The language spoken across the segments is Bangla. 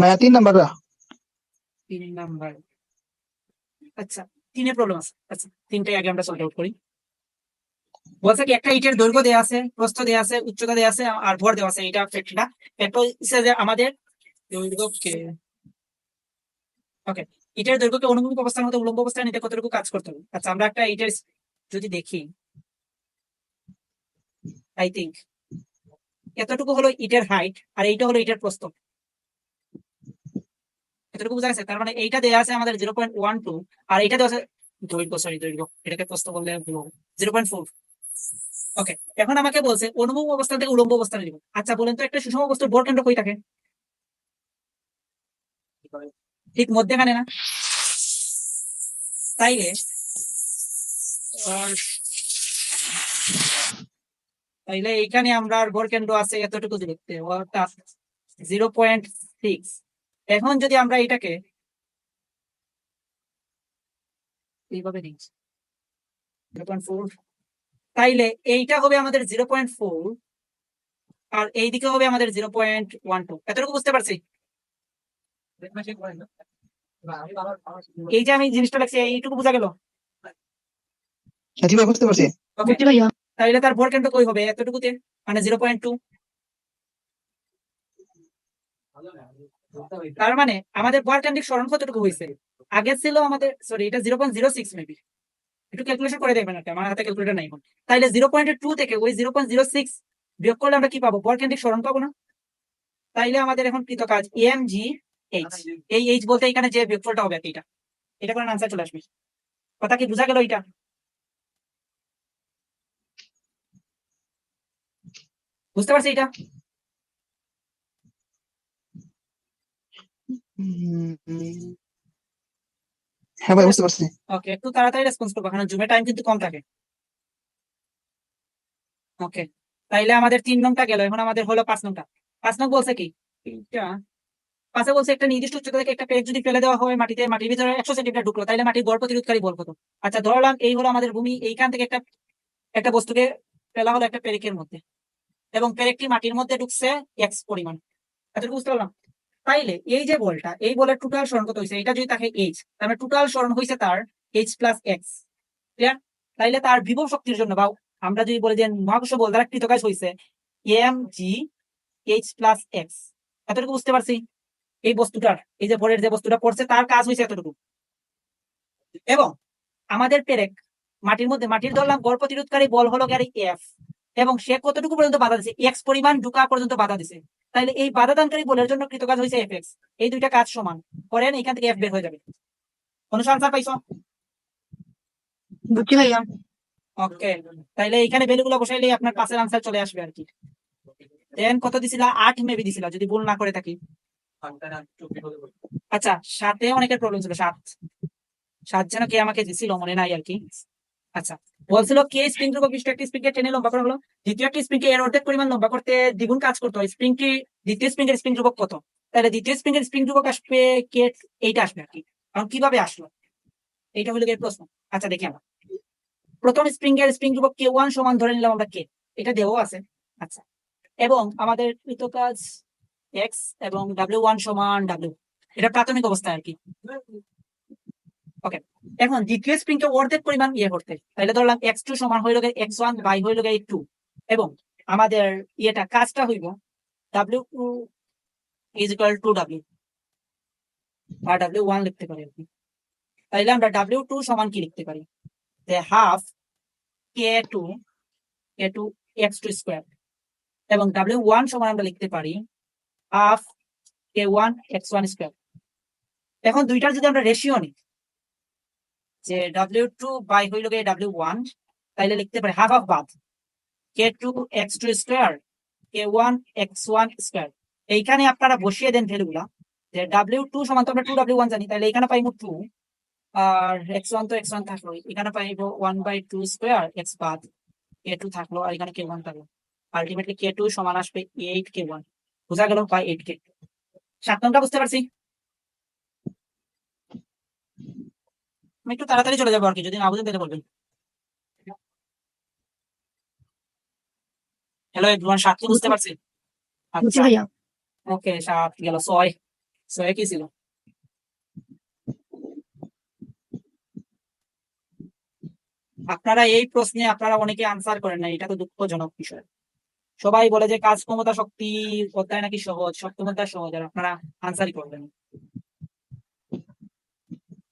মায়া তিন নাম্বারটা তিন নাম্বার। আচ্ছা তিনে প্রবলেম আছে। আচ্ছা তিনটাই আগে আমরা সলভ আউট করি। বলছে কি, একটা ইটের দৈর্ঘ্য দেওয়া আছে, প্রস্থ দেওয়া আছে, উচ্চতা দেওয়া আছে, আর ভর দেওয়া আছে এটা ফ্যাক্টরিটা হচ্ছে যে আমাদের দৈর্ঘ্যকে ওকে ইটের দৈর্ঘ্যকে অনুভূমিক অবস্থান হতে উলম্ব অবস্থায় নিতে কতটুকু কাজ করতে হবে? আচ্ছা আমরা একটা ইটের যদি দেখি আই থিঙ্ক এতটুকু হলো ইটের হাইট আর এইটা হলো ইটের প্রস্থ। এতটুকু বোঝা গেছে, তার মানে এইটা দেওয়া আছে আমাদের জিরো পয়েন্ট ওয়ান টু আর এইটা দেওয়া আছে দৈর্ঘ্য সরি দৈর্ঘ্য। এটাকে প্রস্থ বললে জিরো পয়েন্ট ফোর ওকে এখন আমাকে বলছে, অনুভব অবস্থান থেকে উলম্ব অবস্থানে দিব আচ্ছা বলেন তো, একটা সুষম বস্তুর ভর কেন্দ্র কই থাকে? ঠিক মধ্যেখানে না? তাইলে তাইলে এইখানে আমরা ভর কেন্দ্র আছে, এতটুকু দূরত্বে, অর্থাৎ জিরো পয়েন্ট সিক্স এখন যদি আমরা এটাকে এইভাবে ফোর তাইলে এইটা হবে আমাদের জিরো পয়েন্ট ফোর আর এইদিকে হবে আমাদের জিরো পয়েন্ট ওয়ান টু এতটুকু বুঝতে পারছি? এই যে আমি জিনিসটা লাগছে এইটুকু বোঝা গেল? হ্যাঁ বুঝতে পারছি। ওকে তাইলে তার ভর কেন্দ্র কই হবে? এতটুকুতে মানে জিরো পয়েন্ট টু তার মানে আমাদের ভর কেন্দ্রিক স্মরণ কতটুকু হয়েছে? আগে ছিল আমাদের সরি এটা zero point zero six maybe একটু ক্যালকুলেশন করে দেখবেন একটা আমার হাতে ক্যালকুলেটর নাই এখন। তাইলে জিরো পয়েন্ট টু থেকে ওই জিরো পয়েন্ট জিরো সিক্স বিয়োগ করলে আমরা কি পাবো? ভর কেন্দ্রিক স্মরণ পাবো না? তাইলে আমাদের এখন কৃত কাজ এম জি এইচ এই এইচ বলতে এখানে যে বিয়োগফলটা হবে এটা। এটা করে আনসার চলে আসবে। কথা কি বোঝা গেল এটা বুঝতে পারছি এটা হ্যাঁ ভাই, বুঝতে পারছি। ওকে একটু তাড়াতাড়ি রেসপন্স করব কারণ জুমে টাইম কিন্তু কম থাকে। ওকে তাইলে আমাদের তিন নংটা গেল, এখন আমাদের হলো পাঁচ নংটা পাঁচ নং বলছে কি? পাঁচে বলছে একটা নির্দিষ্ট উচ্চতা থেকে একটা পেজ যদি ফেলে দেওয়া হয় মাটিতে, মাটির ভিতরে একশো সেন্টিমিটার ঢুকলো, তাইলে মাটির গড় প্রতিরোধকারী বল কত? আচ্ছা ধরলাম এই হলো আমাদের ভূমি, এইখান থেকে একটা একটা বস্তুকে ফেলা হলো একটা পেরেকের মধ্যে। এবং পেরেকটি মাটির মধ্যে ঢুকছে এক্স পরিমাণ। এতটুকু বুঝতে পারলাম? তাইলে এই যে বলটা, এই বলের টোটাল স্মরণ কত হয়েছে এটা যদি তাকে এইচ তার মানে টোটাল স্মরণ হয়েছে তার এইচ প্লাস এক্স ক্লিয়ার তাইলে তার বিভব শক্তির জন্য বা আমরা যদি বলি যে মহাকর্ষ বল দ্বারা কৃতকাজ হয়েছে M G H plus X এতটুকু বুঝতে পারছি? এই বস্তুটার, এই যে ভরের যে বস্তুটা পড়ছে তার কাজ হয়েছে এতটুকু। এবং আমাদের পেরেক, মাটির মধ্যে, মাটির ধরলাম, গড় প্রতিরোধকারী বল হলো গাড়ি এফ এবং সে কতটুকু পর্যন্ত বাধা দিছে? এক্স পরিমাণ ঢুকা পর্যন্ত বাধা দিছে। তাহলে এই বাধা দানকারী বলের জন্য কৃতকাজ হয়েছে এফ এক্স এই দুইটা কাজ সমান। করেন এখান থেকে এফ বের হয়ে যাবে। অনুসার আনসার পাইছো? বুঝছি ভাইয়া। ওকে তাইলে এখানে ভ্যালুগুলো বসাইলে আপনার পাশের আনসার চলে আসবে আর কি। দেন কত দিছিলা? আট মেবি দিছিলা যদি ভুল না করে থাকি। আচ্ছা সাথে অনেকের প্রবলেম ছিল সাত। সাত যেন কে আমাকে দিছিল মনে নাই আর কি। আচ্ছা। বলছিল, কে স্প্রিং ধ্রুবক বিশিষ্ট একটি স্প্রিং কে টেনে লম্বা করা হলো। দ্বিতীয় একটি স্প্রিং কে এর অর্ধেক পরিমাণ লম্বা করতে দ্বিগুণ কাজ করতে হয়। স্প্রিং টি, দ্বিতীয় স্প্রিং এর স্প্রিং ধ্রুবক কত? তাহলে দ্বিতীয় স্প্রিং এর স্প্রিং ধ্রুবক আসবে কে, এইটা আসবে আর কি। কারণ কীভাবে আসলো? এইটা হলো প্রশ্ন আচ্ছা দেখি আমরা প্রথম স্প্রিং এর স্প্রিং ধ্রুবক কে ওয়ান সমান ধরে নিলাম আমরা কে। এটা দেওয়া আছে। আচ্ছা। এবং আমাদের কৃত কাজ এক্স এবং ডাব্লিউ ওয়ান সমান ডাব্লিউ। এটা প্রাথমিক অবস্থায় আর কি। ওকে। এখন দ্বিতীয় স্প্রিং কে অর্ধেক পরিমাণ ইয়ে করতে তাহলে ধরলাম এক্স টু সমান হইল এক্স ওয়ান বাই হইল টু এবং আমাদের ইয়েটা কাজটা হইব W two is equal to W R W one লিখতে পারি আর কি তাইলে আমরা ডাব্লিউ টু সমান কি লিখতে পারি? যে half K two K two X two square এবং ডাব্লিউ ওয়ান সমান আমরা লিখতে পারি half K one X one square এখন দুইটার যদি আমরা রেশিও নিই যে ডাব্লিউ টু বাই হইল গে ডাব্লিউ ওয়ান তাইলে লিখতে পারি হাফ হাফ বাদ। K two X two square K one X one square এইখানে আপনারা বসিয়ে দেন ভ্যালুগুলা যে ডাব্লিউ টু সমান তো আমরা টু ডাব্লিউ ওয়ান জানি তাহলে এখানে পাইবো টু আর এক্স ওয়ান তো এক্স ওয়ান থাকল এখানে পাইবো one by two square X বাদ কে টু থাকল, আর এখানে কে ওয়ান থাকল। আলটিমেটলি কে টু সমান আসবে এইট কে ওয়ান বোঝা গেল বাই এইট কে সাত নংটা বুঝতে পারছি? আমি একটু তাড়াতাড়ি চলে যাব আর কি যদি না বুঝেন তাহলে বলবেন। হ্যালো এভরিওয়ান সাত কি বুঝতে পারছি? আচ্ছা। ওকে সাত গেল ছয় সো একই ছিল? আপনারা এই প্রশ্নে আপনারা অনেকে আনসার করেন না এটা তো দুঃখজনক বিষয়। সবাই বলে যে কাজ ক্ষমতা শক্তি অধ্যায় নাকি সহজ অধ্যায় সহজ আর আপনারা আনসারই করবেন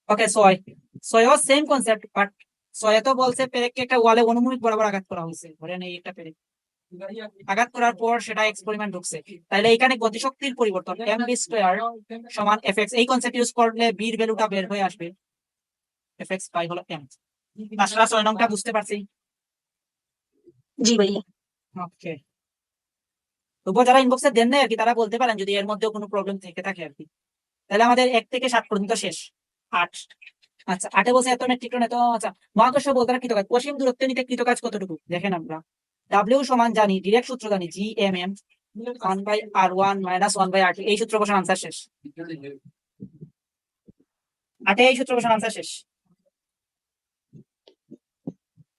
ওকে ছয় ছয়ও সেম কনসেপ্ট বাট ছয় তো বলছে পেরেককে একটা ওয়ালে অনুভূমিক বরাবর আঘাত করা হয়েছে। ধরেন এই একটা পেরেক। আঘাত করার পর সেটা এক্সপেরিমেন্ট ঢুকছে। তাহলে এখানে গতিশক্তির পরিবর্তন এম বি স্কোয়ার সমান এফ এক্স এই কনসেপ্ট ইউজ করলে বির ভ্যালুটা বের হয়ে আসবে। এফ এক্স পাই হলো এম আসলে ছয় নংটা বুঝতে পারছি? জি ভাইয়া। ওকে তবুও যারা ইনবক্সে দেন না আর কি তারা বলতে পারেন যদি এর মধ্যে কোনো প্রবলেম থেকে থাকে আর কি। তাহলে আমাদের এক থেকে সাত পর্যন্ত শেষ। আট। আচ্ছা আটে বসে এত মেট্রিক এত আচ্ছা মহাকর্ষ বলতে কৃতকাজ অসীম দূরত্বে নিতে কৃতকাজ কতটুকু? দেখেন আমরা। ডাব্লিউ সমান জানি ডিরেক্ট সূত্র জানি G M M one by R one minus one by R এই সূত্র বসান আনসার শেষ। আটে এই সূত্র বসান আনসার শেষ।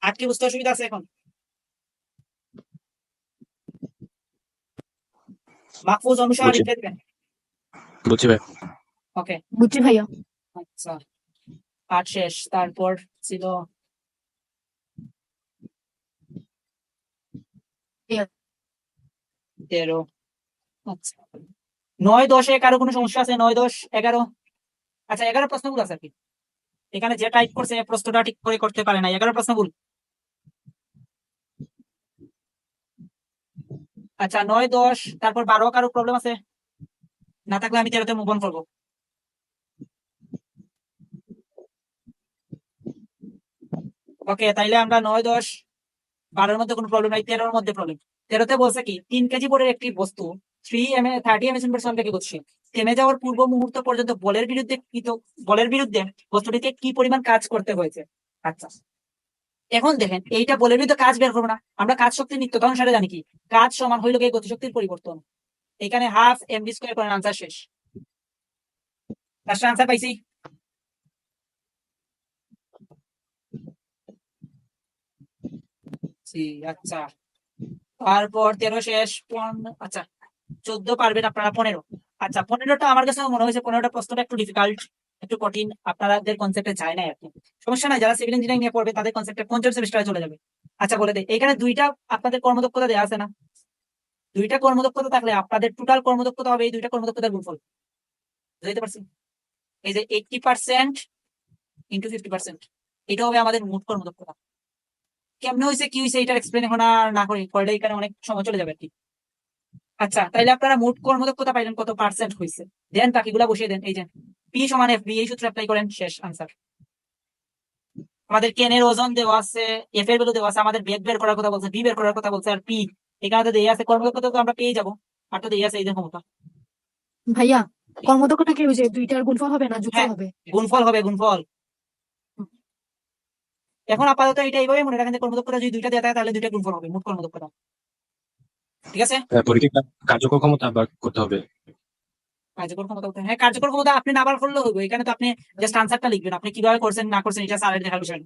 আট কি বুঝতে অসুবিধা আছে এখন? মাহফুজ অনুসার বুঝছি। লিখে দিবেন। বুঝছি ভাই। ওকে বুঝছি ভাইয়া। আচ্ছা। আট শেষ, তারপর ছিল তেরো। আচ্ছা। নয় দশে কারও কোনো সমস্যা আছে? নয় দশ এগারো? আচ্ছা এগারো প্রশ্নগুলো আছে আর কি। এখানে যে টাইপ করছে প্রশ্নটা ঠিক করে করতে পারে না এগারো প্রশ্নগুলো আচ্ছা নয় দশ, তারপর বারো কারও প্রবলেম আছে? না থাকলে আমি তেরোতে মুভ অন করব। ওকে তাইলে আমরা নয়, দশ, বারোর মধ্যে কোনো প্রবলেম নাই, তেরোর মধ্যে প্রবলেম তেরোতে বলছে কি, তিন কেজি বলের একটি বস্তু three M thirty M S per থেকে গতিশীল থেমে যাওয়ার পূর্ব মুহূর্ত পর্যন্ত বলের বিরুদ্ধে কৃত- বলের বিরুদ্ধে বস্তুটিকে কি পরিমাণ কাজ করতে হয়েছে? আচ্ছা। এখন দেখেন, এইটা বলের বিরুদ্ধে কাজ বের করব না, আমরা কাজ শক্তি নিত্যতা অনুসারে জানি কি, কাজ সমান হইল গিয়ে গতিশক্তির পরিবর্তন। এখানে হাফ এম বি স্কোয়ার করেন আনসার শেষ। লাস্ট আনসার পাইছি? জি আচ্ছা। তারপর তেরো শেষ আচ্ছা চোদ্দ পারবেন আপনারা, পনেরো। আচ্ছা পনেরোটা আমার কাছে মনে হয়েছে, পনেরোটা প্রশ্নটা একটু ডিফিকাল্ট একটু কঠিন, আপনাদের কনসেপ্টে যায় না কি। সমস্যা নাই, যারা সিভিল ইঞ্জিনিয়ারিং নিয়ে পড়বে, তাদের কনসেপ্টে পঞ্চম সেমিস্টারে চলে যাবে। আচ্ছা বলে দেয় এখানে দুইটা আপনাদের কর্মদক্ষতা দেওয়া আছে না? দুইটা কর্মদক্ষতা থাকলে আপনাদের টোটাল কর্মদক্ষতা হবে, এই দুইটা কর্মদক্ষতার গুণফল। বুঝতে পারছি? এই যে eighty percent into fifty percent এটা হবে আমাদের মোট কর্মদক্ষতা। কেমনে হয়েছে কি হয়েছে এটার এক্সপ্লেন এখন আর না করি করলে এখানে অনেক সময় চলে যাবে আর কি। আচ্ছা তাইলে আপনারা মোট কর্মদক্ষতা পাইলেন কত পার্সেন্ট হয়েছে? দেন বাকিগুলা বসিয়ে দেন এই যে পি সমান এফ বি এই সূত্র অ্যাপ্লাই করেন শেষ আনসার আমাদের কেনের ওজন দেওয়া আছে এফ এর ভ্যালু দেওয়া আছে আমাদের বেগ বের করার কথা বলছে বি বের করার কথা বলছে আর পি এখানে তো দিয়ে আছে কর্মদক্ষতা তো আমরা পেয়ে যাব আর তো দিয়ে আছে এই যে ক্ষমতা। ভাইয়া কর্মদক্ষতা কি হয়েছে দুইটার গুণফল হবে না হ্যাঁ। হবে? গুণফল হবে গুণফল। এখন আপাতত এটা এইভাবে মনে রাখেন যে কর্মদক্ষতা যদি দুইটা দেওয়া থাকে তাহলে দুইটা গুণফল হবে মোট কর্মদক্ষতা। ঠিক আছে? হ্যাঁ, পরীক্ষা কার্যকর ক্ষমতা বার করতে হবে। কার্যকর ক্ষমতা বলতে- হ্যাঁ কার্যকর ক্ষমতা আপনি না বার করলেও হইবে। এখানে তো আপনি জাস্ট আনসারটা লিখবেন। আপনি কীভাবে করছেন না করছেন এটা স্যারের দেখার বিষয়।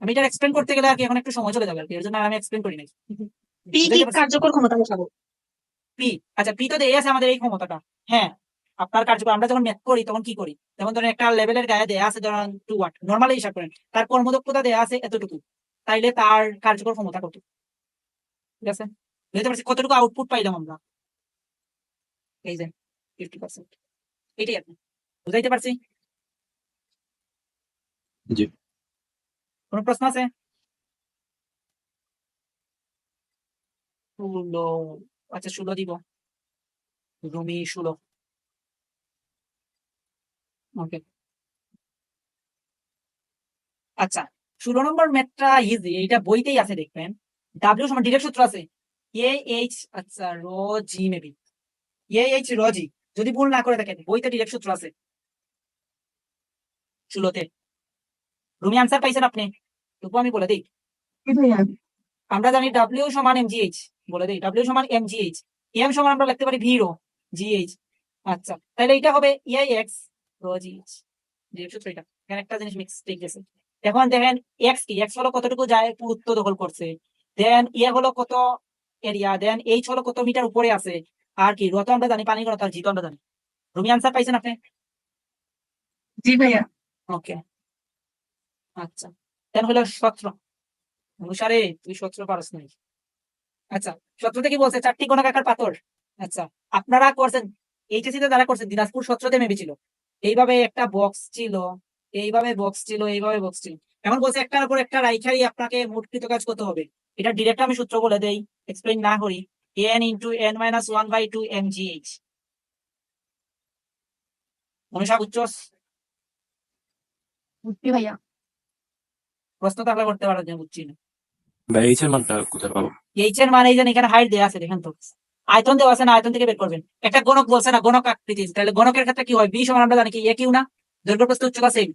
আমি এটা এক্সপ্লেন করতে গেলে আর কি এখন একটু সময় চলে যাবে আর কি। এর জন্য আমি এক্সপ্লেন করি নাই। পি কি কার্যকর ক্ষমতা বসাবো? পি আচ্ছা পি তো দেয়া আছে আমাদের এই ক্ষমতাটা। হ্যাঁ আপনার কার্যকর আমরা যখন ম্যাথ করি তখন কি করি? যেমন ধরেন একটা লেভেলের গায়ে দেয়া আছে ধরেন টু ওয়াট নর্মালি হিসাব করেন তার কর্মদক্ষতা দেয়া আছে এতটুকু তাইলে তার কার্যকর ক্ষমতা কত? ঠিক আছে? বুঝতে পারছি কতটুকু আউটপুট পাইলাম আমরা? এই যে ফিফটি পার্সেন্ট এটাই আপনি বুঝাইতে পারছি? জি। কোন প্রশ্ন আছে? ষোলো আচ্ছা ষোলো দিব। রুমি ষোলো। ওকে আচ্ছা ষোলো নম্বর ম্যাথটা ইজি এইটা বইতেই আছে দেখবেন। ডাব্লিউ সমান ডিরেক্ট সূত্র আছে। এ এইচ আচ্ছা rho G maybe A H rho জি যদি ভুল না করে থাকেন বইতে ডিরেক্ট সূত্র আছে। ষোলোতে। রুমি আনসার পাইছেন আপনি? তবু আমি বলে দিই। আমরা জানি ডাব্লিউ সমান এম জিএইচ বলে দিই ডাব্লিউ সমান এম জিএইচ এম সমান আমরা লিখতে পারি ভিরো জিএইচ আচ্ছা তাহলে এটা হবে ইআই এক্স এখানে একটা জিনিস মিক্স ঠিক গেছে এখন দেখেন এক্স কি? এক্স হলো কতটুকু যায়? পুরুত্ব দখল করছে। দেন ইয়ে হলো কত এরিয়া দেন এইচ হলো কত মিটার উপরে আছে? আর কি? রত আমরা জানি পানি জিতো আমরা জানি। রুমি আনসার পাইছেন আপনি? জি ভাইয়া। ওকে আচ্ছা। দেন হলো সত্র। অনুসারে তুই সত্র পারস নাই। আচ্ছা সত্রতে কি বলছে? চারটি গোনাকার পাথর। আচ্ছা আপনারা করছেন এইচএসসি তে যারা করছেন দিনাজপুর সত্রতে মেবি ছিল। এইভাবে একটা বক্স ছিল এইভাবে বক্স ছিল এইভাবে বক্স ছিল। এখন বলছে একটার উপর একটা রাইখারি আপনাকে মোট কৃত কাজ করতে হবে। এটা ডিরেক্ট আমি সূত্র বলে দেই এক্সপ্লেইন না করি। N into N minus one by two M G H Manisha বুঝছস বুঝছি ভাইয়া। প্রশ্ন তাহলে করতে পারো বুঝছি না। এইচ এর মানটা কোথায় পাবো? এইচ এর মানে এই যে এখানে হাইট দেওয়া আছে দেখেন তো। আয়তন দেওয়া আছে না আয়তন থেকে বের করবেন। একটা গণক বলছে না গণক আকৃতি। তাহলে গণকের ক্ষেত্রে কি হয়? বি সমান আমরা জানি কি এ কিউ না? দৈর্ঘ্য প্রস্থ উচ্চতা সেম।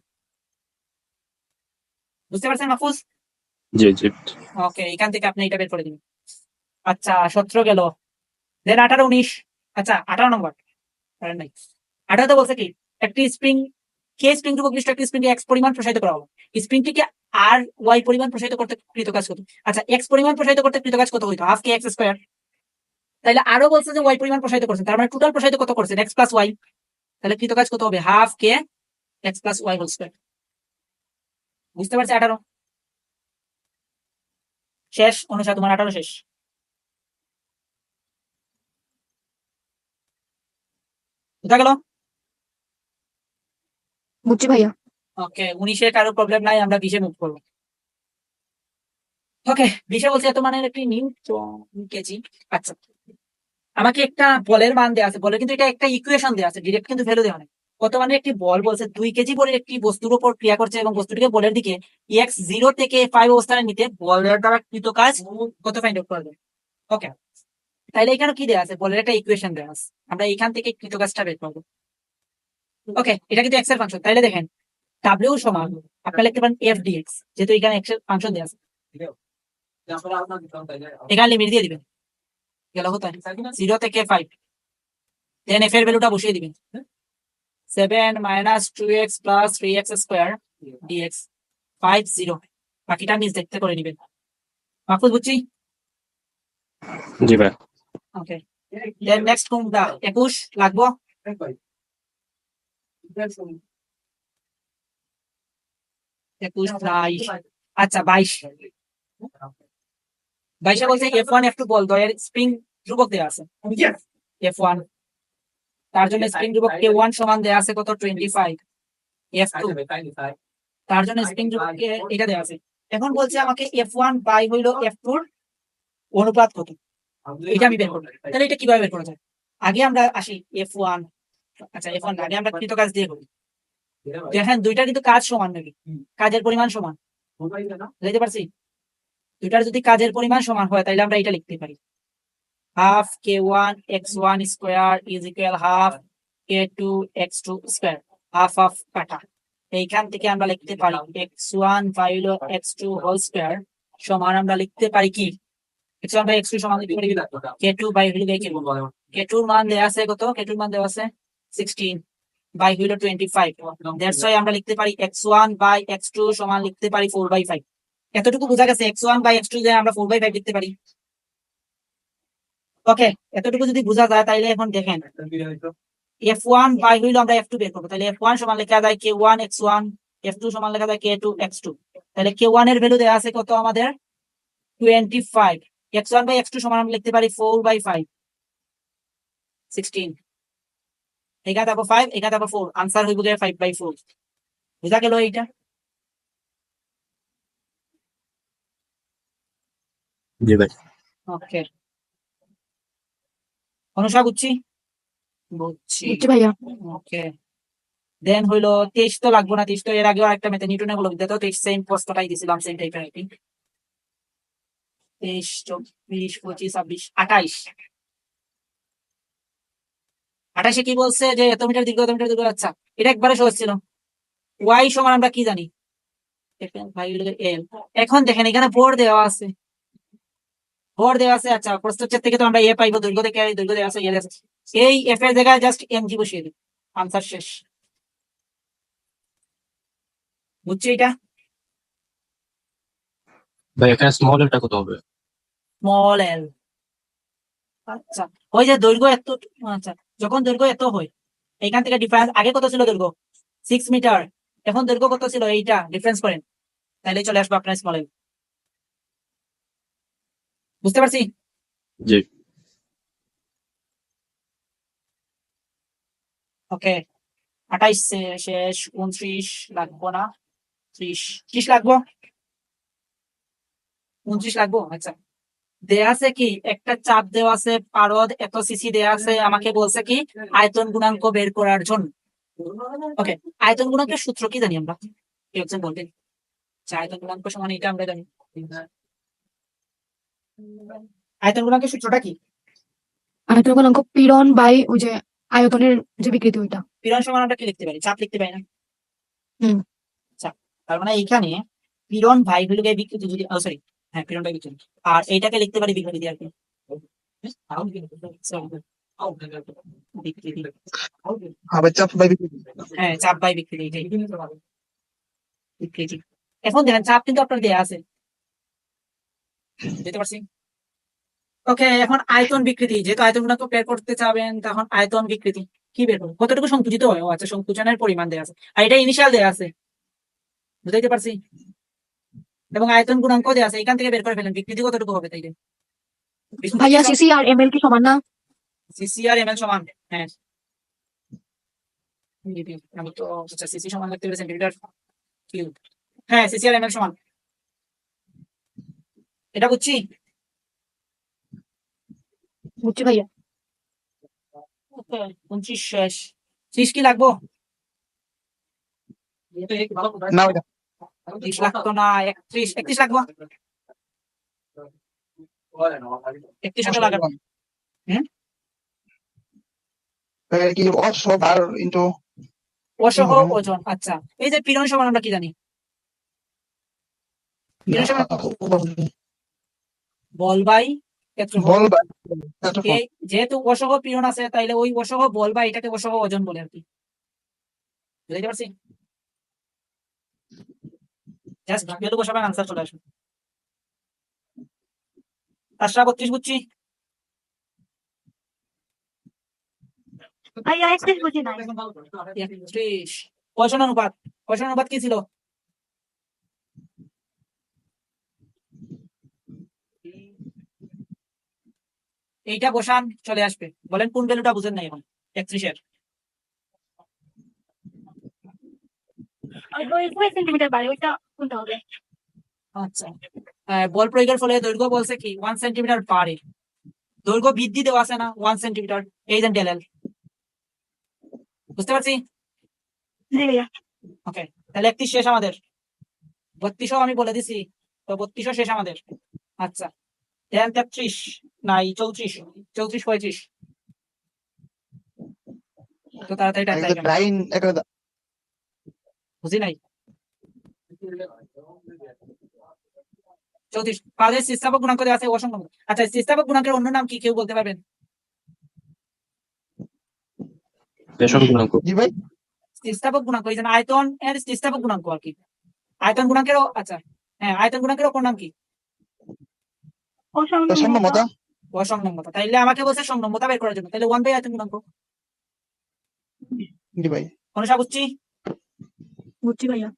বুঝতে পারছেন মাহফুজ? জি জি। ওকে এখান থেকে আপনি এটা বের করে দিন। আচ্ছা সতেরো গেল। দেন আঠারো উনিশ। আচ্ছা আঠারো নম্বর। নাই। আঠারোতে বলছে কি একটি স্প্রিং কে স্প্রিং রূপক বিশিষ্ট একটি স্প্রিং এক্স পরিমাণ প্রসারিত করা হলো? স্প্রিংটিকে আর ওয়াই পরিমাণ প্রসারিত করতে কৃত কাজ করতো আচ্ছা এক্স পরিমাণ প্রসারিত করতে কৃত কাজ কত হইতো? হাফ কে এক্স স্কোয়ার তাহলে আরও বলছে যে ওয়াই পরিমাণ প্রসারিত করছেন তার মানে টোটাল প্রসারিত কত করছেন এক্স প্লাস ওয়াই তাহলে কৃত কাজ কত হবে? Half K X plus Y whole square বুঝতে পারছি? আঠারো। শেষ অনুসার তোমার আঠারো শেষ। কোথা গেল? বুঝছি ভাইয়া। ওকে উনিশে কারও প্রবলেম নাই আমরা বিশে মুভ করব। ওকে বিশে বলছে এত মানের একটি নিউটন কেজি। আচ্ছা। আমাকে একটা বলের মান দেওয়া আছে বলের কিন্তু এটা একটা ইকুয়েশন দেওয়া আছে ডিরেক্ট কিন্তু ভ্যালু দেওয়া নেই। কত মানে একটি বল বলছে দুই কেজি বলের একটি বস্তুর উপর ক্রিয়া করছে এবং বস্তুটিকে বলের দিকে এক্স জিরো থেকে ফাইভ অবস্থানে নিতে বলের দ্বারা কৃত কাজ কত ফাইন্ড আউট করবে ওকে তাইলে এখানে কি দেওয়া আছে? বলের একটা ইকুয়েশন দেওয়া আছে। আমরা এখান থেকে কৃত কাজটা বের করব। ওকে এটা কিন্তু এক্সের ফাংশন তাইলে দেখেন ডাব্লিউ সমান আপনারা লিখতে পারেন এফ ডিএক্স যেহেতু এখানে এক্সের ফাংশন দেওয়া আছে। এখানে লিমিট দিয়ে দিবেন। গেল কোথায় জিরো থেকে ফাইভ দেন এফ এর ভ্যালুটা বসিয়ে দিবেন। Seven minus two X plus three X square DX five zero বাকিটা নিজ দেখতে করে নিবেন। মাহফুজ বুঝছি? জি ভাই ওকে দেন নেক্সট কোনটা একুশ। লাগবো? একুশ বাইশ। আচ্ছা বাইশ। বাইশে বলছে এফ ওয়ান এফ টু বল দয়ের স্প্রিং ধ্রুবক দেওয়া আছে। এফ ওয়ান তার জন্য স্প্রিং ধ্রুবক কে ওয়ান সমান দেওয়া আছে কত? টোয়েন্টি ফাইভ এফ টু তার জন্য স্প্রিং ধ্রুবক কে- এটা দেওয়া আছে। এখন বলছে আমাকে এফ ওয়ান বাই হইল এফ টুর অনুপাত কত? এটা আমি বের করব। তাহলে এটা কীভাবে বের করা যায়? আগে আমরা আসি এফ ওয়ান আচ্ছা এফ ওয়ান আগে আমরা কৃত কাজ দিয়ে করি। দেখেন দুইটা কিন্তু কাজ সমান নাকি? কাজের পরিমাণ সমান। বুঝতে পারছি? দুইটার যদি কাজের পরিমাণ সমান হয়, তাহলে আমরা এটা লিখতে পারি। Half K one X one square is equal half K two X two square, half half কাটা। এইখান থেকে আমরা লিখতে পারি এক্স ওয়ান বাই হলো এক্স টু হোল স্কোয়ার, সমান আমরা লিখতে পারি কি? X one by X two সমান লিখতে পারি কে টু বাই হলো কে কে? টুর মান দেওয়া আছে কত? কে টুর মান দেওয়া আছে? সিক্সটিন বাই হইল টোয়েন্টি ফাইভ। দ্যাটস ওয়াই আমরা লিখতে পারি X one by X two সমান লিখতে পারি ফোর বাই ফাইভ। এতটুকু বোঝা গেছে X one by X two যে আমরা ফোর বাই ফাইভ লিখতে পারি। ওকে এতটুকু যদি বোঝা যায়, তাইলে এখন দেখেন। এফ ওয়ান বাই হইল আমরা এফ টু বের করব। তাহলে এফ ওয়ান সমান লেখা যায় K one X one F two সমান লেখা যায় কে টু এক্স টু তাহলে কে ওয়ানের ভ্যালু দেওয়া আছে কত আমাদের? Twenty five X one by X two সমান আমরা লিখতে পারি ফোর বাই ফাইভ সিক্সটিন এখানে থাকব ফাইভ এখানে থাকব ফোর আনসার হইব গিয়ে ফাইভ বাই ফোর বুঝা গেল এইটা? জি ভাই ওকে। অনুষা বুঝছি বুঝছি বুঝছি ভাইয়া। ওকে। দেন হইল তেইশ তো লাগবো না তেইশ তো এর আগেও একটা নিউটনের বিদ্যা তো তেইশ সেম প্রশ্নটাই সেম টাইপের আইটি তেইশ চব্বিশ পঁচিশ ছাব্বিশ আঠাইশ। আঠাইশে কি বলছে যে এত মিটার দীর্ঘ এত মিটার দীর্ঘ আচ্ছা এটা একবারে সহজ ছিল। ওয়াই সমান আমরা কি জানি? এল এখন দেখেন এখানে বোর্ড দেওয়া আছে। বোর্ড দেওয়া আছে আচ্ছা প্রস্তুচ্ছেদ থেকে তো আমরা এ পাইবো দৈর্ঘ্য থেকে দৈর্ঘ্য দেওয়া আছে এল আছে। এই এফ এর জায়গায় জাস্ট এম জি বসিয়ে দিই? আনসার শেষ। বুঝছি এটা? ভাই এখানে স্মল এলটা কত হবে? স্মল এল আচ্ছা ওই যে দৈর্ঘ্য এত আচ্ছা যখন দৈর্ঘ্য এত হয় এইখান থেকে ডিফারেন্স আগে কত ছিল দৈর্ঘ্য? সিক্স মিটার এখন দৈর্ঘ্য কত ছিল? এইটা ডিফারেন্স করেন। তাহলে চলে আসবে আপনার স্মল বুঝতে পারছি জি ওকে আঠাইশ শেষ উনত্রিশ লাগবো না ত্রিশ ত্রিশ লাগবো উনত্রিশ লাগবো আচ্ছা দেয়া আছে কি? একটা চাপ দেওয়া আছে পারদ এত সিসি দেয়া আছে আমাকে বলছে কি? আয়তন গুণাঙ্ক বের করার জন্য। ওকে আয়তন গুণাঙ্কের সূত্র কি জানি আমরা? কি হচ্ছে বলবেন আয়তন গুণাঙ্ক সমান এটা আমরা জানি। আয়তন গুণাঙ্কের সূত্রটা কি? আয়তন গুণাঙ্ক পীড়ন বাই ওই যে আয়তনের যে বিকৃতি ওইটা। পীড়ন সমান আমরা কি লিখতে পারি? চাপ লিখতে পারি না? হুম। চাপ। তার মানে এইখানে পীড়ন ভাই হলো গিয়ে বিকৃতি? যদি সরি হ্যাঁ পীড়ন ভাই বিকৃতি। আর এইটাকে লিখতে পারি বিকৃতি আর কি। চাপ বাই হ্যাঁ চাপ বাই বিকৃতি। বিকৃতি। এখন দেখেন চাপ কিন্তু আপনার দেয়া আছে। বুঝতে পারছি। ওকে এখন আয়তন বিকৃতি যেহেতু আয়তন গুণাঙ্ক বের করতে চাবেন তখন আয়তন বিকৃতি কি বের করব? কতটুকু সংকুচিত হয়? ও আচ্ছা সংকুচনের পরিমাণ দেয়া আছে। আর এটা ইনিশিয়াল দেয়া আছে। বুঝাইতে পারছি? এবং আয়তন গুণাঙ্ক দেয়া আছে এখান থেকে বের করে ফেলেন বিকৃতি কতটুকু হবে তাইলে? ভাইয়া সিসি আর এম এল কি সমান না? সিসি আর এমএল সমান হ্যাঁ। আমি তো আচ্ছা সিসি সমান লিখতে পেরেছি সেন্টিমিটার কিউব হ্যাঁ সিসি আর এমএল সমান। এটা বুঝছি বুঝছি ভাইয়া শেষ ত্রিশ কি লাগবো ত্রিশ লাগতো না একত্রিশ একত্রিশ লাগবো একত্রিশ টাকা লাগাবো কি অসহ বার ইন্টু অসহ ওজন আচ্ছা এই যে পীড়ন সমান আমরা কি জানি সমান বল বাই যেহেতু আছে তাইলে ওই বল এটাকে ওজন বলে আর কি। বুঝতে পারছি? জাস্ট ভ্যালু বসাবেন আনসার চলে আসবে। আটশো বত্রিশ বুঝছি? ভাইয়া একত্রিশ বুঝি নাই। পয়সন অনুপাত। পয়সন অনুপাত কি ছিল? এইটা বসান চলে আসবে। বলেন কোন ভ্যালুটা বুঝেন নাই এখন। একত্রিশের আচ্ছা। বল প্রয়োগের ফলে দৈর্ঘ্য বলছে কি? ওয়ান সেন্টিমিটার বাড়ে। দৈর্ঘ্য বৃদ্ধি দেওয়া আছে না? ওয়ান সেন্টিমিটার এই দেন বুঝতে পারছি? ওকে তাহলে একত্রিশ শেষ আমাদের। বত্রিশও আমি বলে দিছি তো বত্রিশও শেষ আমাদের। আচ্ছা। তেত্রিশ নাই চৌত্রিশ চৌত্রিশ পঁয়ত্রিশ তো তাড়াতাড়ি লাইন বুঝি নাই? চৌত্রিশ। পাঁচের স্থিস্থাপক গুণাঙ্ক দেওয়া আছে অসংখ্য আচ্ছা গুণাঙ্কের অন্য নাম কি কেউ বলতে পারবেন? জি ভাই। স্থিস্থাপক গুণাঙ্ক এই যে আয়তন এর স্থিস্থাপক গুণাঙ্ক আর কি। আয়তন গুণাঙ্কেরও আচ্ছা হ্যাঁ আয়তন গুণাঙ্কের অপর নাম কি? সম্মতা অসংলম্বতা তাইলে আমাকে বলছে সংলম্বতা বের করার জন্য। তাহলে ওয়ান বাই আয়তন গুণাঙ্ক জি ভাই। অনুষা বুঝছি? বুঝছি ভাইয়া।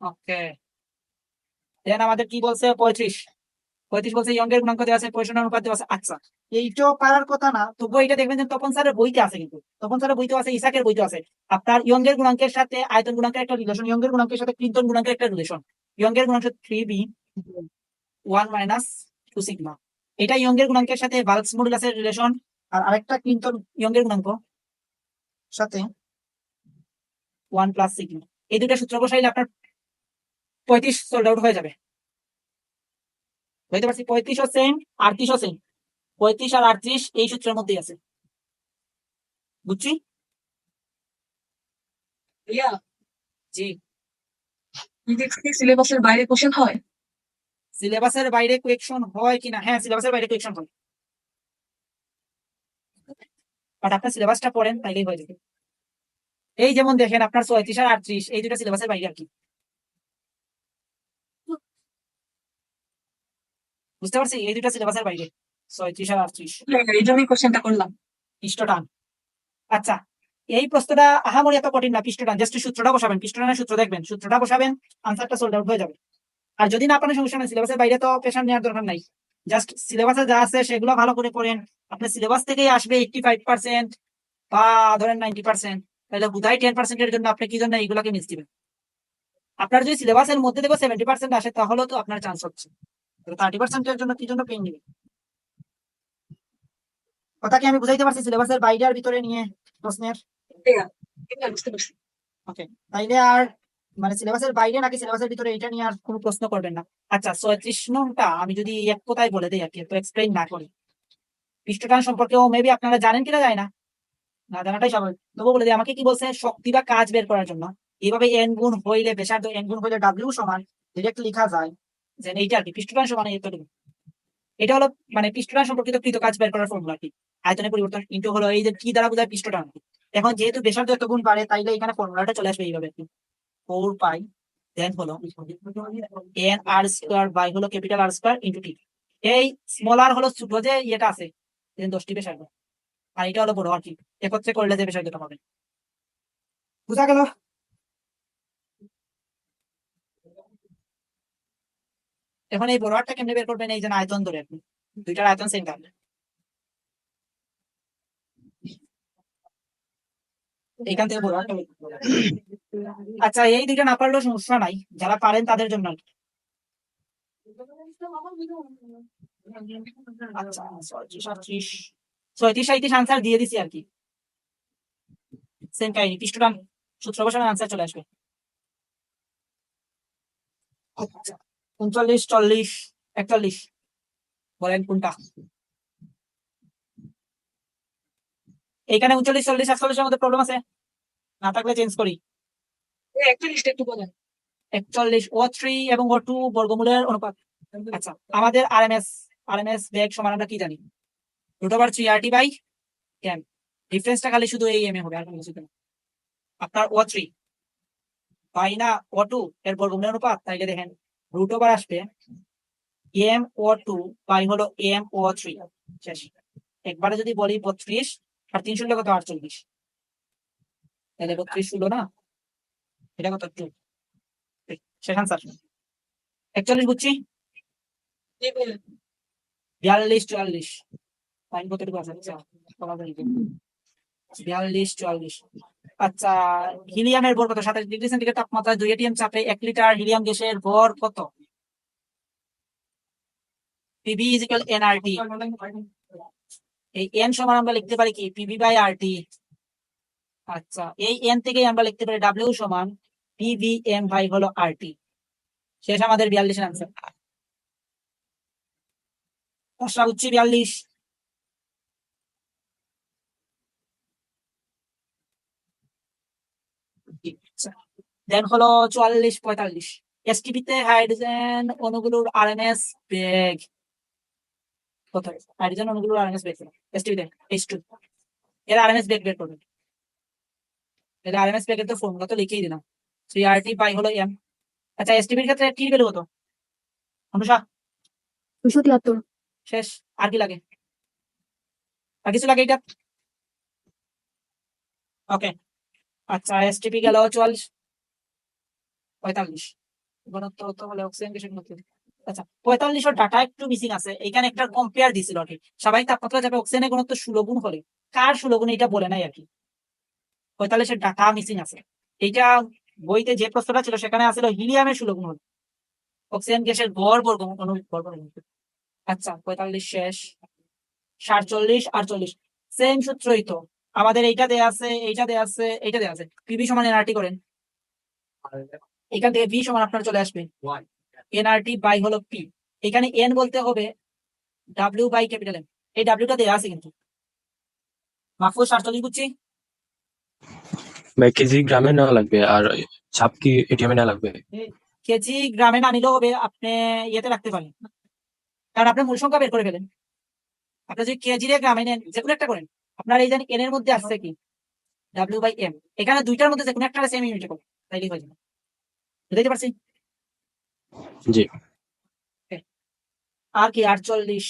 ওকে। দেন আমাদের কি বলছে? পঁয়ত্রিশ। পঁয়ত্রিশ বলছে ইয়ঙ্গের গুণাঙ্ক দেওয়া আছে পয়সা অনুপাত দেওয়া আছে। আচ্ছা। এইটাও পারার কথা না তবুও এটা দেখবেন যে তপন স্যারের বইতে আছে কিন্তু। তপন স্যারের বইতে আছে ইসাকের বইতে আছে। আপনার ইয়ঙ্গের গুণাঙ্কের সাথে আয়তন গুণাঙ্কের একটা রিলেশন ইয়ঙ্গের গুণাঙ্কের সাথে ক্লিন্টন গুণাঙ্কের একটা রিলেশন ইয়ঙ্গের গুণাঙ্ক three B one minus two sigma এটা ইয়ঙ্গের গুণাঙ্কের সাথে বাল্কস মডুলাসের রিলেশন আর আরেকটা ক্লিন্টন ইয়ঙ্গের গুণাঙ্ক? সাথে ওয়ান প্লাস সিগমা এই দুটা সূত্র বসাইলে আপনার পঁয়ত্রিশ সোল্ড আউট হয়ে যাবে। বুঝতে পারছি? পঁয়ত্রিশও সেম আটত্রিশও সেম পঁয়ত্রিশ আর আটত্রিশ এই সূত্রের মধ্যেই আছে। বুঝছি? জি। সিলেবাসের বাইরে কোশ্চেন হয়? সিলেবাসের বাইরে কোয়েকশন হয় কিনা? হ্যাঁ সিলেবাসের বাইরে কোয়েকশন হয়। বাট আপনার সিলেবাসটা পড়েন, তাইলেই হয়ে যাবে। এই যেমন দেখেন, আপনার ছয়ত্রিশ আর আটত্রিশ, এই দুটা সিলেবাসের বাইরে আর কি। বুঝতে পারছি এই দুটা সিলেবাসের বাইরে, ছয়ত্রিশ আর আটত্রিশ। এই জন্যই কোশ্চেনটা করলাম, পৃষ্ঠটান। আচ্ছা এই প্রশ্নটা আহামরি এত কঠিন না, পৃষ্ঠটান। জাস্ট সূত্রটা বসাবেন, পৃষ্ঠটানের সূত্র দেখবেন, সূত্রটা বসাবেন আনসারটা সোল্ড আউট হয়ে যাবে। আর যদি না পারেন সমস্যা নেই। সিলেবাসের বাইরে তো প্রেশার নেওয়ার দরকার নাই। জাস্ট সিলেবাসে যা আছে সেগুলো ভালো করে পড়েন। আপনার সিলেবাস থেকেই আসবে এইটটি ফাইভ পার্সেন্ট বা ধরেন নাইনটি পার্সেন্ট তাহলে বুধাই টেন পার্সেন্টের জন্য আপনি কি জন্য এইগুলোকে মিস দিবেন? আপনার যদি সিলেবাসের মধ্যে থেকে সেভেন্টি পার্সেন্ট আসে তাহলেও তো আপনার চান্স হচ্ছে। থার্টি পার্সেন্টের জন্য কি জন্য পেন নেবেন কথা কি আমি বুঝাইতে পারছি সিলেবাসের বাইরে আর ভিতরে নিয়ে প্রশ্নের? পারছি। তাইলে আর মানে সিলেবাসের বাইরে নাকি সিলেবাসের ভিতরে এটা নিয়ে আর কোনো প্রশ্ন করবেন না। আচ্ছা ছয়ত্রিশ নংটা আমি যদি এক কথায় বলে দিই আর কি তো এক্সপ্লেইন না করি। পৃষ্ঠটান সম্পর্কেও মেবি আপনারা জানেন কিনা যায় না। না জানাটাই স্বাভাবিক। তবু বলে দিই, আমাকে কি বলছে? শক্তি বা কাজ বের করার জন্য। এইভাবে এন গুণ হইলে, ব্যাসার্ধ এন গুণ হইলে ডাব্লিউ সমান ডিরেক্ট লেখা যায় যে এইটা আর কি, পৃষ্ঠটান সমান এতটুকু এটা হলো মানে পৃষ্ঠটান সম্পর্কিত কৃত কাজ বের করার ফর্মুলা কি আয়তনের পরিবর্তন ইন্টু হলো এই যে কি দ্বারা বোঝায় পৃষ্ঠটান। এখন যেহেতু ব্যাসার্ধ এত গুণ বাড়ে, তাইলে এখানে ফর্মুলাটা চলে আসবে এইভাবে আর কি। ফোর পাই দেন হলো এন আর স্কোয়ার বাই হলো capital R square into T এই স্মল আর হলো ছোট যে ইয়েটা আছে দশটি বেসার্ধ আর এটা হলো বড় আর কি একত্রে করলে যে বেসার্ধটা পাবে। বুঝা গেল? এখন এই বড় আরটা কেমনে বের করবেন? এই যে আয়তন ধরে আপনি দুইটার আয়তন সেম থাকবে। থেকে। আচ্ছা এই দুইটা না পারলেও সমস্যা নাই যারা পারেন তাদের জন্য। আচ্ছা ছয়ত্রিশ দিয়ে দিছি আর কি সূত্র চলে আসবে আচ্ছা, উনচল্লিশ চল্লিশ বলেন কোনটা এইখানে উনচল্লিশ চল্লিশ একচল্লিশের মধ্যে প্রবলেম আছে। না থাকলে চেঞ্জ করি। একটা লিস্ট একটু বলেন। একচল্লিশ ও থ্রি এবং ও টু বর্গমূলের অনুপাত। আচ্ছা আমাদের R M S R M S বেগ সমান আমরা কি জানি? Root over three R T by M ডিফারেন্সটা খালি শুধু এই এম এ হবে আর কোনো কিছু না আপনার ও থ্রি বাই না ও টু এর বর্গমূলের অনুপাত তাইলে দেখেন রুট ওভার আসবে এম ও টু বাই হলো এম ও থ্রি শেষ। একবারে যদি বলি বত্রিশ আর তিনশো কত? আটচল্লিশ। তাহলে বত্রিশ ষোলো না? এটা কত? টু শেষ আনসার একচল্লিশ বুঝছি? বিয়াল্লিশ, চুয়াল্লিশ। টাইম কতটুকু আছে? বিয়াল্লিশ, চুয়াল্লিশ। আচ্ছা হিলিয়ামের ভর কত? সাতাশ ডিগ্রি সেন্টিগ্রেড তাপমাত্রায় দুই এটিএম চাপে এক লিটার হিলিয়াম গ্যাসের ভর কত? পিবি ইজিক্যাল এনআরটি এই এন সমান আমরা লিখতে পারি কি? পিবি বাই আরটি আচ্ছা এই এন থেকে আমরা লিখতে পারি ডাব্লিউ সমান পিভি এম বাই হলো আরটি শেষ আমাদের বিয়াল্লিশের আনসার বিয়াল্লিশ। দেন হলো চুয়াল্লিশ, পঁয়তাল্লিশ। এসটিপিতে হাইড্রোজেন অণুগুলোর আরএমএস বেগ কত হাইড্রোজেন অণুগুলোর আরএমএস বেগ এসটিপিতে এইচ টু এর আরএমএস বেগ বের করবেন এর আরএমএস বেগের তো ফর্মুলা তো লিখেই দিলাম। থ্রি আর টি বাই হলো এম আচ্ছা এসটিপির ক্ষেত্রে কি ভ্যালু হতো? অনুষা? দুশো তিয়াত্তর। শেষ। আর কি লাগে? আর কিছু লাগে এটা? ওকে আচ্ছা এসটিপি গেল চুয়াল্লিশ। পঁয়তাল্লিশ। ঘনত্ব হলে অক্সিজেন মধ্যে আচ্ছা পঁয়তাল্লিশের ডাটা একটু মিসিং আছে। এখানে একটা কম্পেয়ার দিছিল আর কি। স্বাভাবিক তাপমাত্রা যাবে অক্সিজেনের ঘনত্ব ষোলো গুণ হলে। কার ষোলো গুণ এটা বলে নাই আর কি। পঁয়তাল্লিশের ডাটা মিসিং আছে। এইটা বইতে যে প্রশ্নটা ছিল, সেখানে আসলে হিলিয়ামের ষোলো গুণ হল। অক্সিজেন গ্যাসের গড় বর্গ অনু বর্গ। আচ্ছা পঁয়তাল্লিশ শেষ। সাতচল্লিশ, আটচল্লিশ। সেম সূত্রই তো। আমাদের এইটা দেয়া আছে, এইটা দেয়া আছে, এইটা দেয়া আছে। পিবি সমান এনআরটি করেন। এখান থেকে ভি সমান আপনার চলে আসবে। এনআরটি বাই হলো পি এখানে এন বলতে হবে ডাব্লিউ বাই ক্যাপিটাল এম এই ডাব্লিউটা দেওয়া আছে কিন্তু। মাহফুজ সাতচল্লিশ বুঝছি? ভাই কেজি গ্রামে নেওয়া লাগবে আর ছাপ কি এটিএম এ নেওয়া লাগবে? কেজি গ্রামে না নিলেও হবে আপনি ইয়েতে রাখতে পারেন। কারণ আপনি মূল সংখ্যা বের করে ফেলেন। আপনি যদি কেজি রে গ্রামে নেন যে কোনো একটা করেন আপনার এই জানি এন এর মধ্যে আসছে কি? ডাব্লিউ বাই এম এখানে দুইটার মধ্যে যে কোনো একটা সেম ইউনিটে করুন তাইলেই হয়ে যাবে। বুঝতে পারছি? জি। আর কি আটচল্লিশ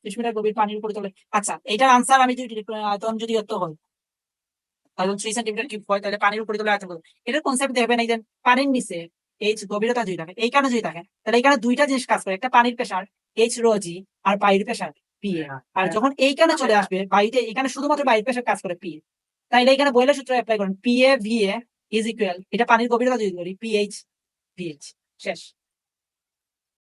ত্রিশ মিটার গভীর পানির উপরে তোলে আচ্ছা এটার আনসার আমি যদি আয়তন যদি এত হয়। আয়তন থ্রি সেন্টিমিটার কিউব হয় তাহলে পানির উপরে তোলে আয়তন? এটার কনসেপ্ট দেখবেন এই যে পানির নিচে এইচ গভীরতা যদি থাকে এই কারণে যদি থাকে তাহলে এখানে দুইটা জিনিস কাজ করে। একটা পানির প্রেশার এইচ রো জি আর বায়ুর প্রেশার পি আর যখন এইখানে চলে আসবে বায়ুতে এখানে শুধুমাত্র বায়ুর প্রেশার কাজ করে পি তাইলে এখানে বয়লের সূত্র অ্যাপ্লাই করেন P A V A is equal এটা পানির গভীরতা যদি করি পিএইচ পিএইচ শেষ।